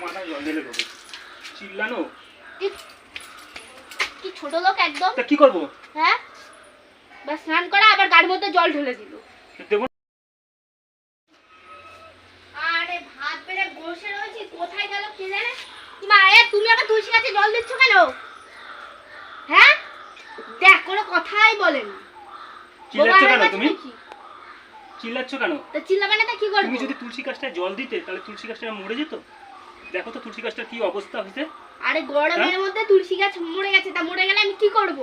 মাথায় জল ঢেলে দেবো। চিল্লানো? কি- ছোট লোক একদম? তা কি করব? হ্যাঁ? বা স্নান করা আবার গাড়ির মধ্যে জল ঢেলে দিল। দেবো আরে ভাত বেড়ে বসে রয়েছি কোথায় গেল কে জানে? মা এ তুমি আবার তুলসী গাছে জল দিচ্ছ কেন? হ্যাঁ? দেখ কোনো কথাই বলে না। চিল্লাচ্ছ কেন তুমি? নাকি? চিল্লাচ্ছ কেন? তা চিল্লাবে না তা কি করব? তুমি যদি তুলসী গাছটায় জল দিতে তাহলে তুলসী গাছটা মরে যেত? দেখো তো তুলসী গাছটার কি অবস্থা হয়েছে। আরে গরমের হ্যাঁ? মধ্যে তুলসী গাছ মরে গেছে তা মরে গেলে আমি কি করব?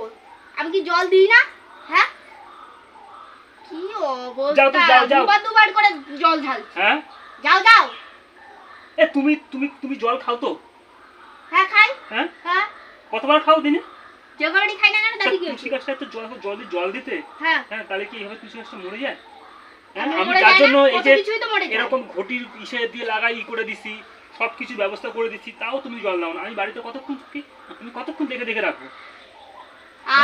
আমি কি জল দিই না? হ্যাঁ? কি অবস্থা? যাও যাও, যাও। দুবার দুবার করে জল ঢাল। হ্যাঁ? যাও যাও। এ তুমি তুমি তুমি জল খাও তো। হ্যাঁ খাই। হ্যাঁ? হ্যাঁ। কতবার খাও দিনে? যে কবাডি খাই না কেন দাদি কি তুলসী গাছটা তো জল জল জল দিতে। হ্যাঁ। হ্যাঁ তাহলে কি এইভাবে তুলসী গাছটা মরে যায়? হ্যাঁ আমি যার জন্য এই যে। এরকম ঘটির ইসে দিয়ে লাগাই ই করে দিছি। সব কিছু ব্যবস্থা করে দিচ্ছি তাও তুমি জল দাও না। আমি বাড়িতে কতক্ষণ থাকি? তুমি কতক্ষণ দেখে দেখে রাখো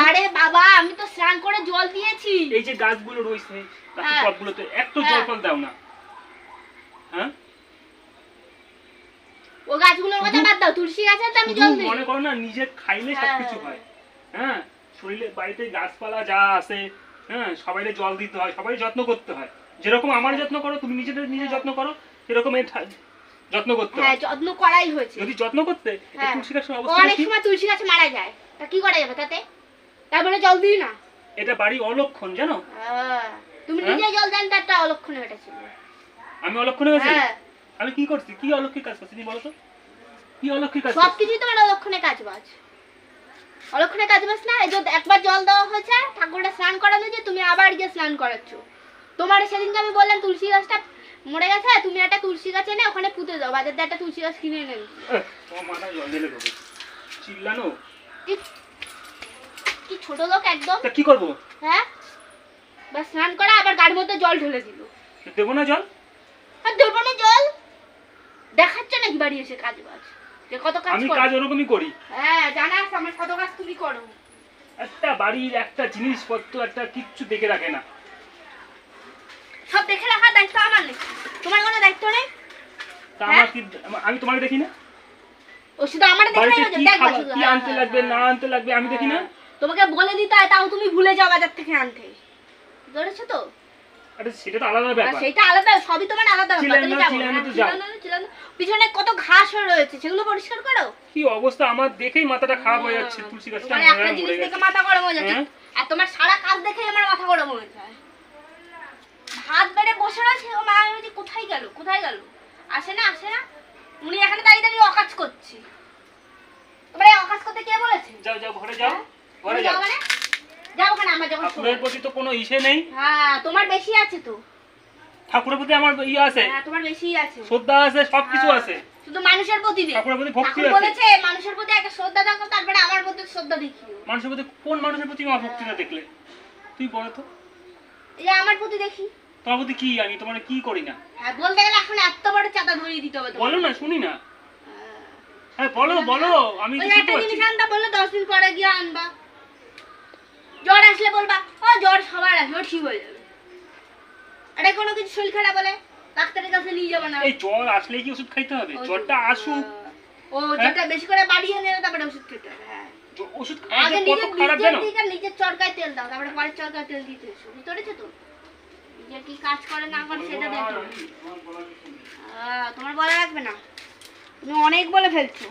আরে বাবা আমি তো স্নান করে জল দিয়েছি। এই যে গাছগুলো রয়েছে হ্যাঁ। টবগুলোতে একটু হ্যাঁ। জল ফল দাও না। হ্যাঁ? ও গাছগুলোর কথা বাদ দাও তুলসী গাছে তো আমি জল দিই। মনে করো না নিজে খাইলে হ্যাঁ। সবকিছু হয়। হ্যাঁ? শরীরে বাড়িতে গাছপালা যা আছে হ্যাঁ সবাইকে জল দিতে হয় সবাই যত্ন করতে হয়। যেরকম আমার যত্ন করো তুমি নিজেদের নিজে যত্ন করো সেরকম যত্ন করতে হ্যাঁ যত্ন করাই হয়েছে। যদি যত্ন করতে হ্যাঁ। তুলসী গাছের অবস্থা অনেক সময় তুলসী গাছে মারা যায়। তা কি করা যাবে তাতে? তারপরে জল দিই না? এটা বাড়ি অলক্ষণ জানো? তুমি হ্যাঁ? নিজে জল দেন তারটা অলক্ষণে এটা ছিল আমি অলক্ষণে গেছি হ্যাঁ। আমি কি করছি? কি কাজ করছি? বলো তো। কি কাজ? তোমার অলক্ষণে কাজ বাজ। অলক্ষণে কাজ বাজ না এই যে একবার জল দেওয়া হয়েছে ঠাকুরটা স্নান করানো যে তুমি আবার গিয়ে স্নান করাচ্ছ। তোমার সেদিনকে আমি বললাম তুলসী গাছটা মরে গেছে? তুমি একটা তুলসী গাছ এনে ওখানে পুঁতে দাও। বাজার দিয়ে একটা তুলসী গাছ কিনে এনে চিল্লানো? কি- ছোট লোক একদম? কি করব? হ্যাঁ? বা স্নান করা আবার গাড়ির মধ্যে জল ঢেলে দিল। দেবো না জল? আর দেবো না জল? দেখাচ্ছে নাকি বাড়ি এসে কাজ বাজ? যে কত কাজ আমি কাজ ওরকমই করি। হ্যাঁ জানাস আমার কত কাজ তুমি করো। একটা বাড়ির একটা জিনিসপত্র একটা কিচ্ছু দেখে রাখে না। সব দেখে রাখার দায়িত্ব আমার নেই। তোমার কোনো দায়িত্ব নেই? তা হ্যাঁ? আমার কি আমি তোমাকে দেখি না? ও শুধু আমার দেখে রাখো, দেখবা শুধু, কি হ্যাঁ, আনতে হ্যাঁ, লাগবে হ্যাঁ। না আনতে লাগবে আমি দেখি না? হ্যাঁ। তোমাকে বলে দিতে হয় তাও তুমি ভুলে যাও বাজার থেকে আনতে। ধরেছো তো? সেটা তো আলাদা ব্যাপার। সেইটা আলাদা সবই তোমার আলাদা হ্যাঁ। পিছনে কত ঘাস হয়ে রয়েছে সেগুলো পরিষ্কার করো। কি অবস্থা আমার দেখেই মাথাটা খারাপ হয়ে যাচ্ছে তুলসী গাছটা একটা জিনিস দেখে মাথা গরম হয়ে যাচ্ছে। হ্যাঁ? আর তোমার সারা কাজ দেখে আমার মাথা গরম হয়ে যায়। ভাত বেড়ে বসে রয়েছে ও মা আমি কোথায় গেল? কোথায় গেল? আসে না আসে না? উনি এখানে দাঁড়িয়ে দাঁড়িয়ে অকাজ করছে। তোমার এই অকাজ করতে কে বলেছে? যাও যাও ঘরে যাও হ্যাঁ? ঘরে যাও মানে? যাও ওখানে আমার যখন ঠাকুরের প্রতি তো কোনো ইসে নেই। হ্যাঁ তোমার বেশি আছে তো। ঠাকুরের প্রতি আমার ইয়ে আছে। হ্যাঁ তোমার বেশি আছে। শ্রদ্ধা আছে সবকিছু হ্যাঁ। আছে। শুধু মানুষের প্রতি ঠাকুরের প্রতি ভক্তি আছে। বলেছে মানুষের প্রতি একটা শ্রদ্ধা দেখো তারপরে আমার প্রতি শ্রদ্ধা দেখিও। মানুষের প্রতি কোন মানুষের প্রতি আমার ভক্তি না দেখলে? তুই বলো তো। এই আমার প্রতি দেখি। তোমার প্রতি কি আমি তোমার কি করি না? হ্যাঁ বলতে গেলে এখন এত বড় চাঁদা ধরিয়ে দিতে হবে বলো না শুনি না। হ্যাঁ। হ্যাঁ বলো বলো আমি শুনতে একটা জিনিস আনতে বলল দশ দিন পরে গিয়ে আনবা। জ্বর আসলে বলবা ও জ্বর সবার আসবে ঠিক হয়ে যাবে। আরে কোনো কিছু শরীর খারাপ হলে ডাক্তারের কাছে নিয়ে যাবে না। এই জ্বর আসলে কি ওষুধ খাইতে হবে? জ্বরটা আসুক। ও জ্বরটা বেশি করে বাড়িয়ে নেবে তারপরে ওষুধ খেতে হবে হ্যাঁ। ওষুধ খাওয়া আগে কত নিজের খারাপ জানো? নিজের চরকায় তেল দাও তারপরে পরের চরকায় তেল দিতে বুঝতে পেরেছ তো নিজের কি কাজ করে না করে সেটা দেখো। আহ, তোমার বলা লাগবে না। তুমি অনেক বলে ফেলছো।